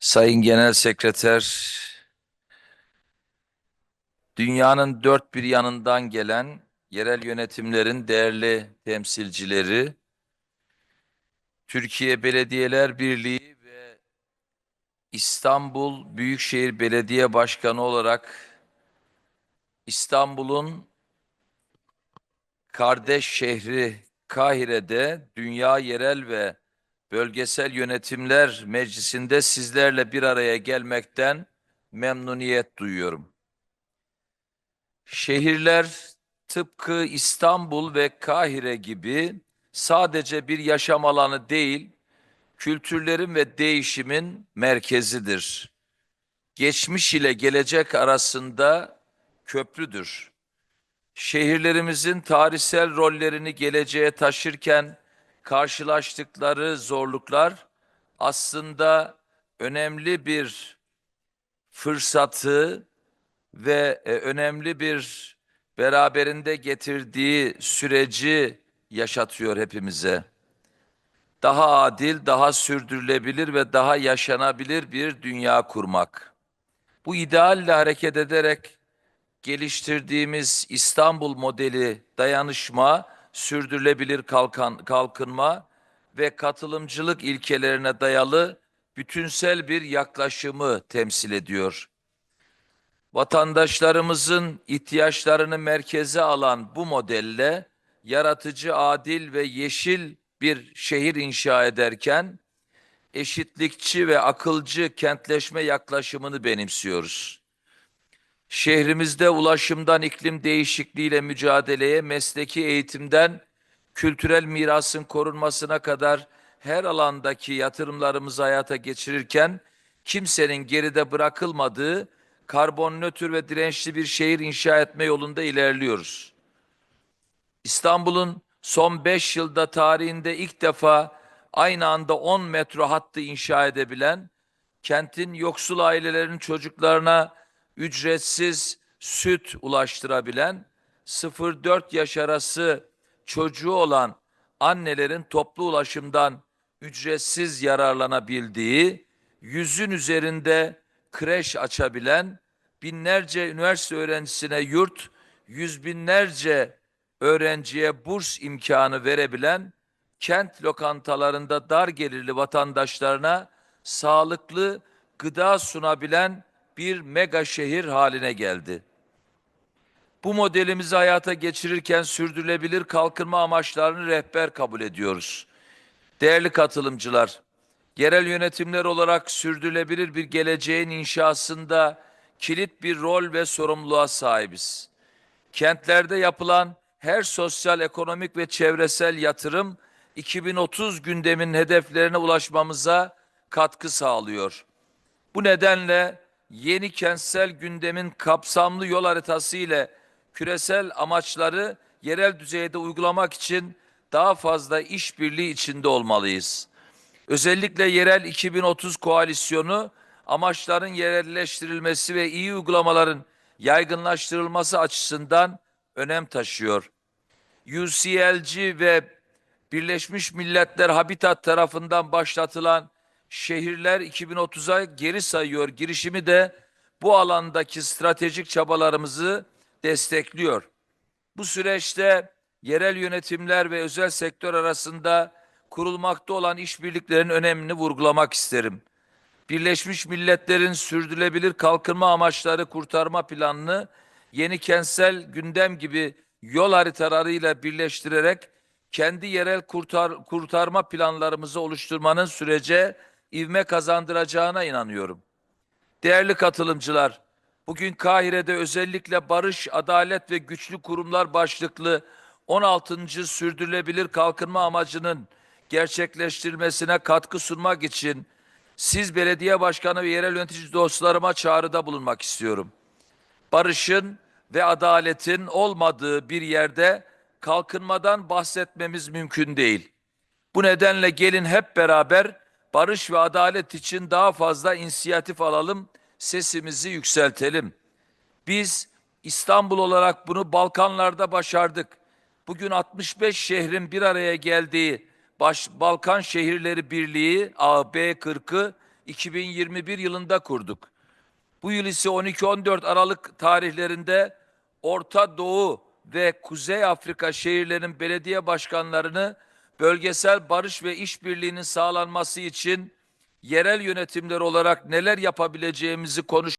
Sayın Genel Sekreter, dünyanın dört bir yanından gelen yerel yönetimlerin değerli temsilcileri, Türkiye Belediyeler Birliği ve İstanbul Büyükşehir Belediye Başkanı olarak İstanbul'un kardeş şehri Kahire'de Dünya Yerel ve Bölgesel Yönetimler Meclisi'nde sizlerle bir araya gelmekten memnuniyet duyuyorum. Şehirler tıpkı İstanbul ve Kahire gibi sadece bir yaşam alanı değil, kültürlerin ve değişimin merkezidir. Geçmiş ile gelecek arasında köprüdür. Şehirlerimizin tarihsel rollerini geleceğe taşırken karşılaştıkları zorluklar aslında önemli bir fırsatı ve e, önemli bir beraberinde getirdiği süreci yaşatıyor hepimize. Daha adil, daha sürdürülebilir ve daha yaşanabilir bir dünya kurmak. Bu idealle hareket ederek geliştirdiğimiz İstanbul modeli dayanışma, sürdürülebilir kalkan, kalkınma ve katılımcılık ilkelerine dayalı bütünsel bir yaklaşımı temsil ediyor. Vatandaşlarımızın ihtiyaçlarını merkeze alan bu modelle yaratıcı, adil ve yeşil bir şehir inşa ederken eşitlikçi ve akılcı kentleşme yaklaşımını benimsiyoruz. Şehrimizde ulaşımdan iklim değişikliğiyle mücadeleye, mesleki eğitimden kültürel mirasın korunmasına kadar her alandaki yatırımlarımızı hayata geçirirken kimsenin geride bırakılmadığı karbon nötr ve dirençli bir şehir inşa etme yolunda ilerliyoruz. İstanbul'un son 5 yılda tarihinde ilk defa aynı anda 10 metro hattı inşa edebilen, kentin yoksul ailelerin çocuklarına ücretsiz süt ulaştırabilen, 0-4 yaş arası çocuğu olan annelerin toplu ulaşımdan ücretsiz yararlanabildiği, yüzün üzerinde kreş açabilen, binlerce üniversite öğrencisine yurt, yüz binlerce öğrenciye burs imkanı verebilen, kent lokantalarında dar gelirli vatandaşlarına sağlıklı gıda sunabilen bir mega şehir haline geldi. Bu modelimizi hayata geçirirken sürdürülebilir kalkınma amaçlarını rehber kabul ediyoruz. Değerli katılımcılar, yerel yönetimler olarak sürdürülebilir bir geleceğin inşasında kilit bir rol ve sorumluluğa sahibiz. Kentlerde yapılan her sosyal, ekonomik ve çevresel yatırım 2030 gündemin hedeflerine ulaşmamıza katkı sağlıyor. Bu nedenle yeni kentsel gündemin kapsamlı yol haritası ile küresel amaçları yerel düzeyde uygulamak için daha fazla işbirliği içinde olmalıyız. Özellikle yerel 2030 koalisyonu amaçların yerelleştirilmesi ve iyi uygulamaların yaygınlaştırılması açısından önem taşıyor. UCLG ve Birleşmiş Milletler Habitat tarafından başlatılan Şehirler 2030'a geri sayıyor girişimi de bu alandaki stratejik çabalarımızı destekliyor. Bu süreçte yerel yönetimler ve özel sektör arasında kurulmakta olan işbirliklerinin önemini vurgulamak isterim. Birleşmiş Milletler'in sürdürülebilir kalkınma amaçları kurtarma planını yeni kentsel gündem gibi yol haritalarıyla birleştirerek kendi yerel kurtar, kurtarma planlarımızı oluşturmanın sürece ivme kazandıracağına inanıyorum. Değerli katılımcılar, bugün Kahire'de özellikle barış, adalet ve güçlü kurumlar başlıklı 16. sürdürülebilir kalkınma amacının gerçekleştirilmesine katkı sunmak için siz belediye başkanı ve yerel yönetici dostlarıma çağrıda bulunmak istiyorum. Barışın ve adaletin olmadığı bir yerde kalkınmadan bahsetmemiz mümkün değil. Bu nedenle gelin hep beraber barış ve adalet için daha fazla inisiyatif alalım, sesimizi yükseltelim. Biz İstanbul olarak bunu Balkanlarda başardık. Bugün 65 şehrin bir araya geldiği Baş, Balkan Şehirleri Birliği AB 40'ı 2021 yılında kurduk. Bu yıl ise 12-14 Aralık tarihlerinde Orta Doğu ve Kuzey Afrika şehirlerin belediye başkanlarını bölgesel barış ve işbirliğinin sağlanması için yerel yönetimler olarak neler yapabileceğimizi konuş